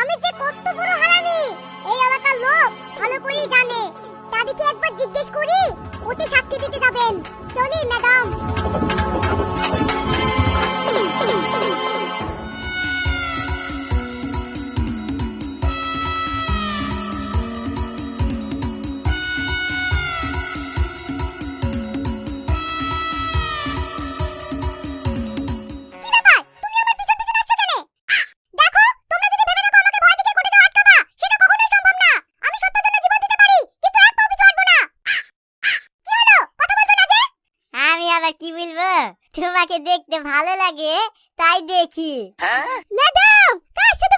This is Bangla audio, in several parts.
আমি যে কত বড় হারামি। এই এলাকার লোক ভালো করেই জানে। তাদেরকে একবার জিজ্ঞেস করি, ওতে সাক্ষী দিতে যাবেন। চলি, ম্যাডাম। আবার কি বলব? তোমাকে দেখতে ভালো লাগে তাই দেখি। হ্যাঁ? ম্যাডাম কার সাথে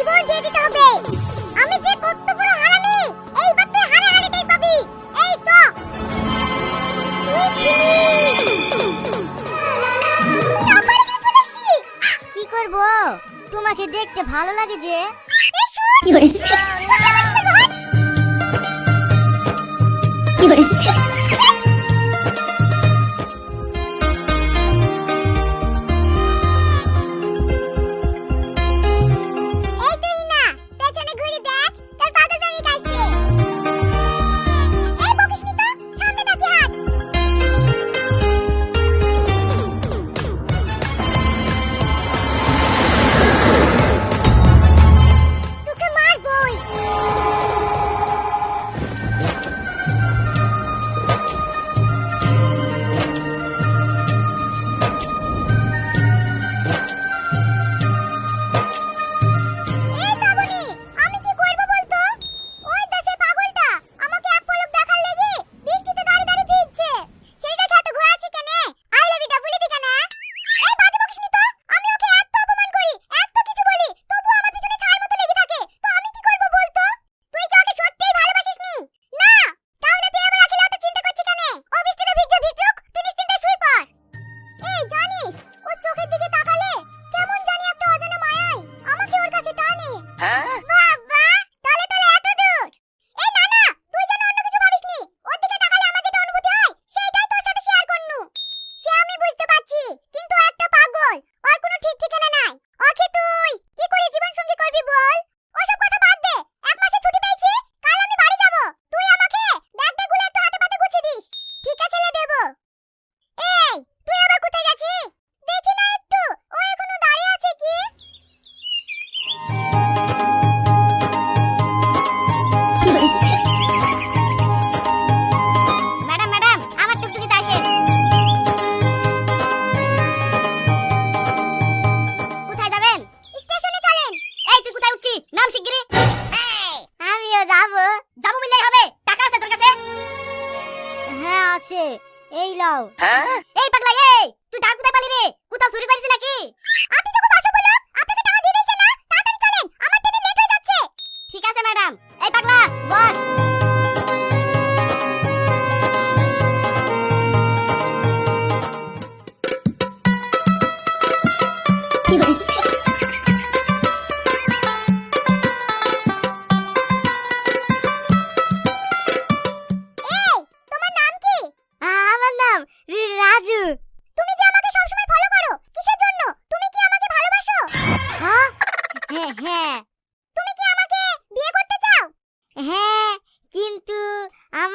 জীবন দিয়ে দিতে হবে। আমি যে কত বড় হারামি এইবার তুই হারে হারে টের পাবি। এই চ। কি করব? তোমাকে দেখতে ভালো লাগে যে। কি করে?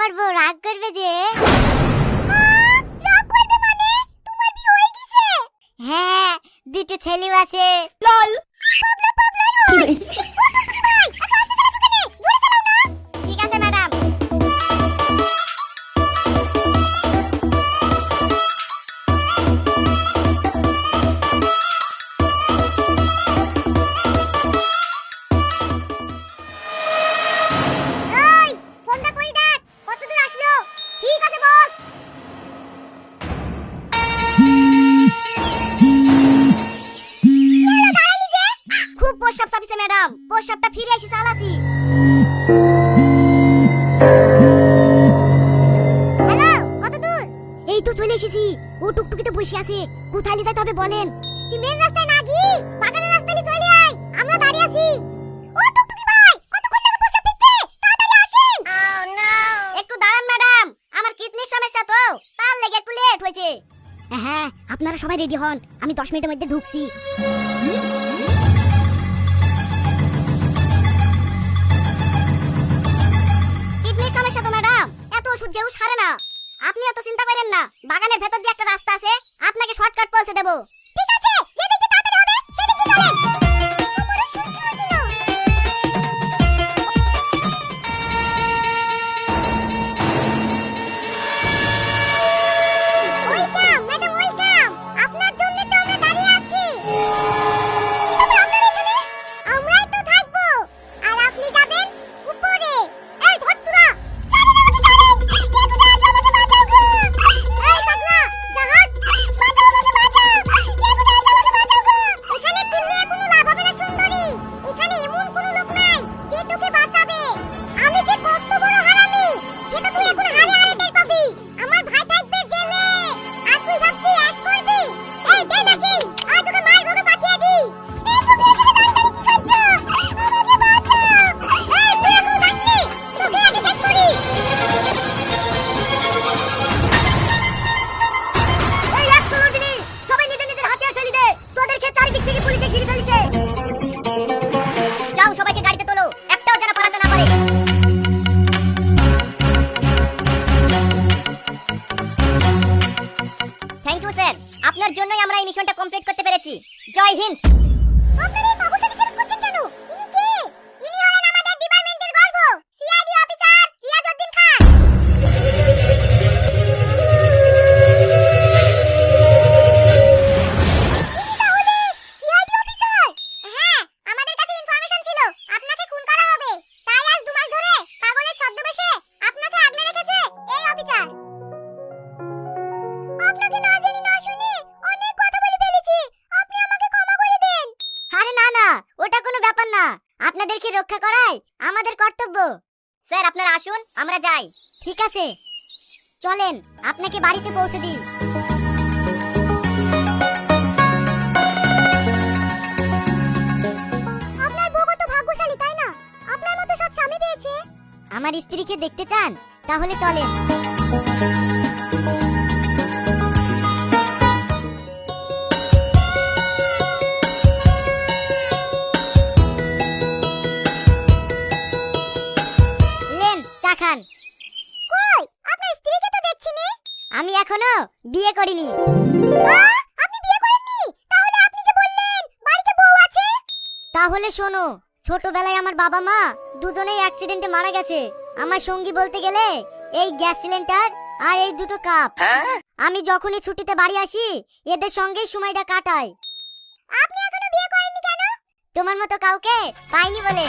করব রাগ করবে যে সপ্তাহ ফিরে এসে চালাছি। হ্যালো কত দূর? এই তো চলে এসেছি। ও টুকটুকিতে বসে আছে। কোথায় যেতে হবে বলেন? তুই মেন রাস্তায় না গিয়ে বাগানের রাস্তায় চলে আয়। আমরা দাঁড়িয়ে আছি। ও টুকটুকি ভাই কতক্ষণ লাগে বসে ফিরতে? তাড়াতাড়ি আসেন। একটু দাঁড়ান ম্যাডাম আমার কিডনির সমস্যা তো। তার লেগে একটু লেট হয়েছে। হ্যাঁ আপনারা সবাই রেডি হন। আমি দশ মিনিটের মধ্যে ঢুকছি। কেউ সারে না। আপনি এত চিন্তা করেন না, বাগানের ভেতর দিয়ে একটা রাস্তা আছে, আপনাকে শর্টকাট পৌঁছে দেবো। ঠিক আছে, যেদিকে তাড়াতাড়ি হবে, সেদিকে চলেন। আপনারা আসুন, আমরা যাই। ঠিক আছে? চলেন, আপনাকে বাড়িতে পৌঁছে দিই। আপনার বউ কত ভাগ্যশালী, তাই না? আপনার মতো সৎ স্বামী পেয়েছে। আমার স্ত্রীকে দেখতে চান? তাহলে চলেন। চা কই? আপনার স্ত্রীকে তো দেখছি নি। আমি এখনও বিয়ে করিনি। আপনি বিয়ে করেননি? তাহলে আপনি যে বললেন বাড়িতে বউ আছে। তাহলে শোনো ছোটবেলায় আমার বাবা মা দুজনেই অ্যাক্সিডেন্টে মারা গেছে। আমার সঙ্গী বলতে গেলে এই গ্যাস সিলিন্ডার আর এই দুটো কাপ। আমি যখনই ছুটিতে বাড়ি আসি এদের সঙ্গেই সময়টা কাটাই। আপনি এখনও বিয়ে করেননি কেন? তোমার মতো কাউকে পাইনি বলে।